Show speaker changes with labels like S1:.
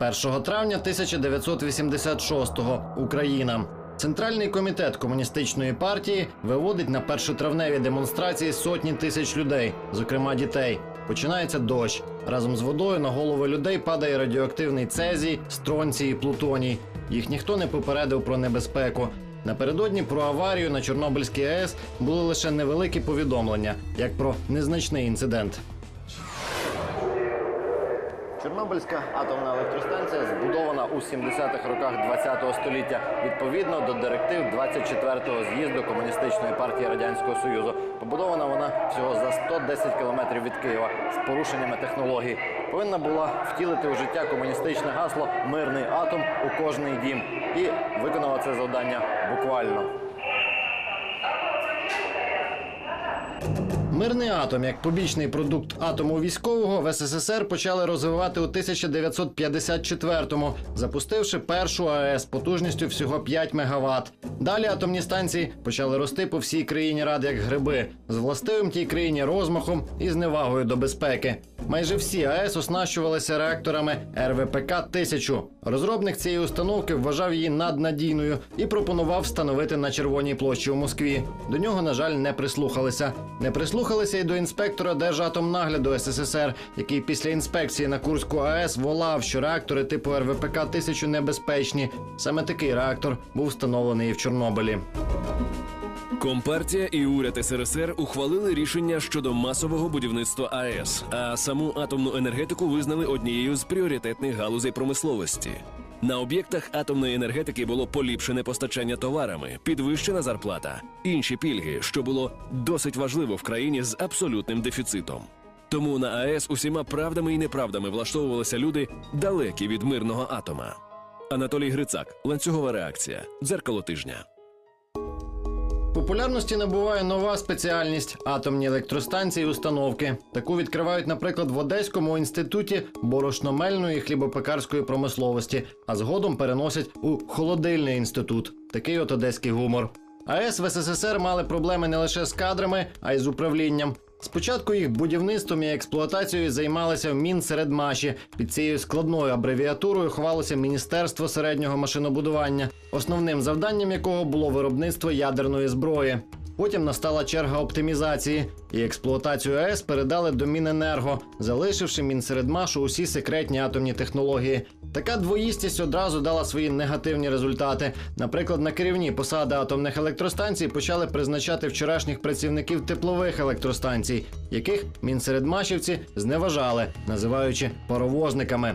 S1: 1 травня 1986-го. Україна. Центральний комітет комуністичної партії виводить на першотравневі демонстрації сотні тисяч людей, зокрема дітей. Починається дощ. Разом з водою на голови людей падає радіоактивний цезій, стронцій і плутоній. Їх ніхто не попередив про небезпеку. Напередодні про аварію на Чорнобильській АЕС були лише невеликі повідомлення, як про незначний інцидент. Чорнобильська атомна електростанція збудована у 70-х роках ХХ століття відповідно до директив 24-го з'їзду комуністичної партії радянського союзу. Побудована вона всього за 110 кілометрів від Києва з порушеннями технологій. Повинна була втілити у життя комуністичне гасло Мирний атом у кожний дім і виконала це завдання буквально. Мирний атом як побічний продукт атому військового в СССР почали розвивати у 1954-му, запустивши першу АЕС потужністю всього 5 МВт. Далі атомні станції почали рости по всій країні рад як гриби, з властивим тій країні розмахом і зневагою до безпеки. Майже всі АЕС оснащувалися реакторами РВПК 1000 Розробник цієї установки вважав її наднадійною і пропонував встановити на червоній площі у Москві. До нього, на жаль, не прислухалися. Не прислухалися й до інспектора Держатомнагляду СССР, який після інспекції на Курську АЕС волав, що реактори типу РВПК 1000 небезпечні. Саме такий реактор був встановлений в Чорнобилі.
S2: Компартія і уряд СРСР ухвалили рішення щодо масового будівництва АЕС, а саму атомну енергетику визнали однією з пріоритетних галузей промисловості. На об'єктах атомної енергетики було поліпшене постачання товарами, підвищена зарплата, інші пільги, що було досить важливо в країні з абсолютним дефіцитом. Тому на АЕС усіма правдами і неправдами влаштовувалися люди далекі від мирного атома. Анатолій Грицак, ланцюгова реакція, дзеркало тижня.
S1: Популярності набуває нова спеціальність атомні електростанції установки. Таку відкривають, наприклад, в Одеському інституті борошномельної хлібопекарської промисловості, а згодом переносять у холодильний інститут. Такий от одеський гумор. АЕС в СССР мали проблеми не лише з кадрами, а й з управлінням. Спочатку їх будівництвом і експлуатацією займалися в Мінсередмаші. Під цією складною абревіатурою ховалося Міністерство середнього машинобудування, основним завданням якого було виробництво ядерної зброї. Потім настала черга оптимізації, і експлуатацію АЕС передали до Міненерго, залишивши Мінсередмашу усі секретні атомні технології. Така двоїстість одразу дала свої негативні результати. Наприклад, на керівні посади атомних електростанцій почали призначати вчорашніх працівників теплових електростанцій, яких мінсередмашівці зневажали, називаючи паровозниками.